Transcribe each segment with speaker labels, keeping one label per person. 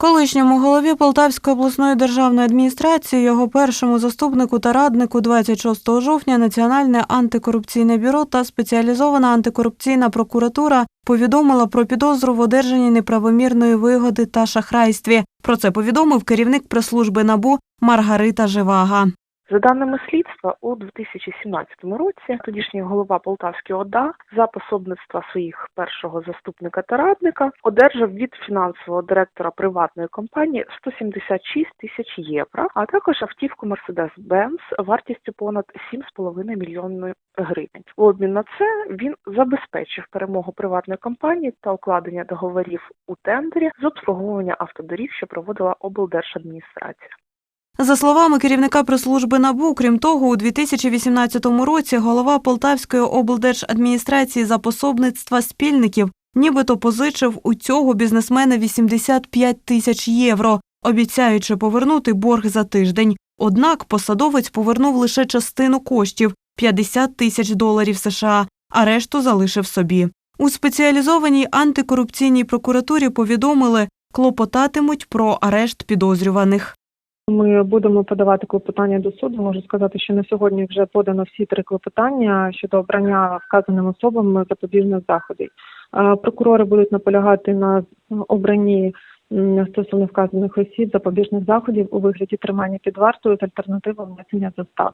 Speaker 1: Колишньому голові Полтавської обласної державної адміністрації, його першому заступнику та раднику 26 жовтня Національне антикорупційне бюро та спеціалізована антикорупційна прокуратура повідомила про підозру в одержанні неправомірної вигоди та шахрайстві. Про це повідомив керівник прес-служби НАБУ Маргарита Живага.
Speaker 2: За даними слідства, у 2017 році тодішній голова Полтавської ОДА за пособництва своїх першого заступника та радника одержав від фінансового директора приватної компанії 176 тисяч євро, а також автівку Mercedes-Benz вартістю понад 7,5 мільйонів гривень. В обмін на це він забезпечив перемогу приватної компанії та укладення договорів у тендері з обслуговування автодоріг, що проводила облдержадміністрація.
Speaker 1: За словами керівника прес-служби НАБУ, крім того, у 2018 році голова Полтавської облдержадміністрації за пособництва спільників нібито позичив у цього бізнесмена 85 тисяч євро, обіцяючи повернути борг за тиждень. Однак посадовець повернув лише частину коштів 50 тисяч доларів США, а решту залишив собі. У спеціалізованій антикорупційній прокуратурі повідомили, клопотатимуть про арешт підозрюваних.
Speaker 3: Ми будемо подавати клопотання до суду. Можу сказати, що на сьогодні вже подано всі три клопотання щодо обрання вказаним особам запобіжних заходів. Е, Прокурори будуть наполягати на обранні стосовно вказаних осіб запобіжних заходів у вигляді тримання під вартою з альтернативою внесення застав.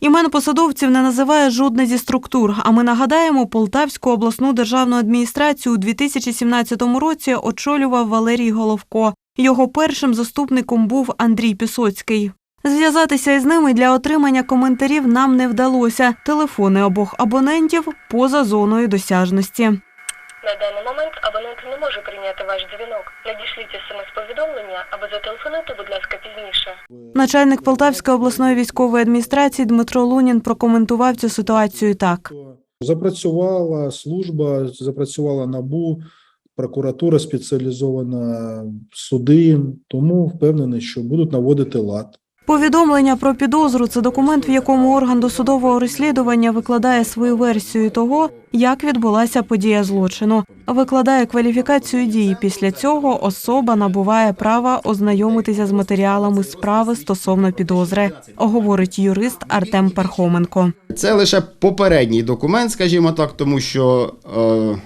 Speaker 1: Імен посадовців не називає жодна зі структур. А ми нагадаємо, Полтавську обласну державну адміністрацію у 2017 році очолював Валерій Головко. Його першим заступником був Андрій Пісоцький. Зв'язатися із ними для отримання коментарів нам не вдалося. Телефони обох абонентів поза зоною досяжності.
Speaker 4: На даний момент абонент не може прийняти ваш дзвінок. Надішліть смс-повідомлення або зателефонуйте, будь ласка, пізніше.
Speaker 1: Начальник Полтавської обласної військової адміністрації Дмитро Лунін прокоментував цю ситуацію так.
Speaker 5: Запрацювала служба, запрацювала НАБУ, прокуратура спеціалізована, суди, тому впевнений, що будуть наводити лад.
Speaker 1: Повідомлення про підозру це документ, в якому орган досудового розслідування викладає свою версію того, як відбулася подія злочину, викладає кваліфікацію дії. Після цього особа набуває права ознайомитися з матеріалами справи стосовно підозри, говорить юрист Артем Пархоменко.
Speaker 6: Це лише попередній документ, скажімо так, тому що е,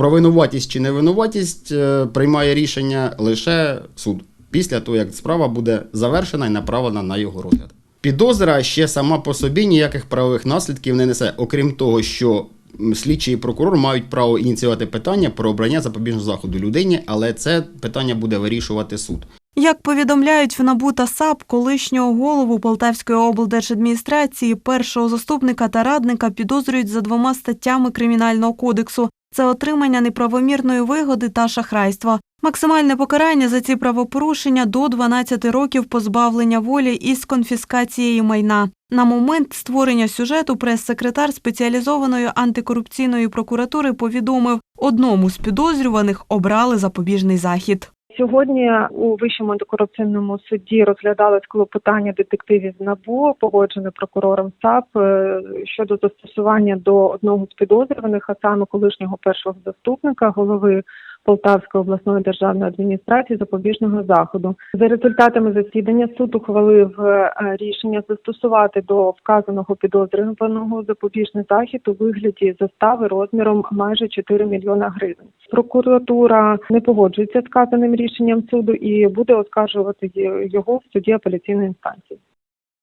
Speaker 6: про винуватість чи невинуватість е, приймає рішення лише суд після того, як справа буде завершена і направлена на його розгляд. Підозра ще сама по собі ніяких правових наслідків не несе, окрім того, що слідчий і прокурор мають право ініціювати питання про обрання запобіжного заходу людині, але це питання буде вирішувати суд.
Speaker 1: Як повідомляють в НАБУ та САП, колишнього голову Полтавської облдержадміністрації, першого заступника та радника підозрюють за двома статтями Кримінального кодексу. Це отримання неправомірної вигоди та шахрайство. Максимальне покарання за ці правопорушення до 12 років позбавлення волі із конфіскацією майна. На момент створення сюжету прес-секретар спеціалізованої антикорупційної прокуратури повідомив, одному з підозрюваних обрали запобіжний захід.
Speaker 3: Сьогодні у вищому антикорупційному суді розглядалось клопотання детективів з НАБУ, погоджене прокурором САП е, щодо застосування до одного з підозрюваних, а саме колишнього першого заступника голови Полтавської обласної державної адміністрації запобіжного заходу. За результатами засідання суд ухвалив е, рішення застосувати до вказаного підозрюваного запобіжний захід у вигляді застави розміром майже 4 мільйона гривень. Прокуратура не погоджується з вказаним рішенням суду і буде оскаржувати його в суді апеляційної інстанції.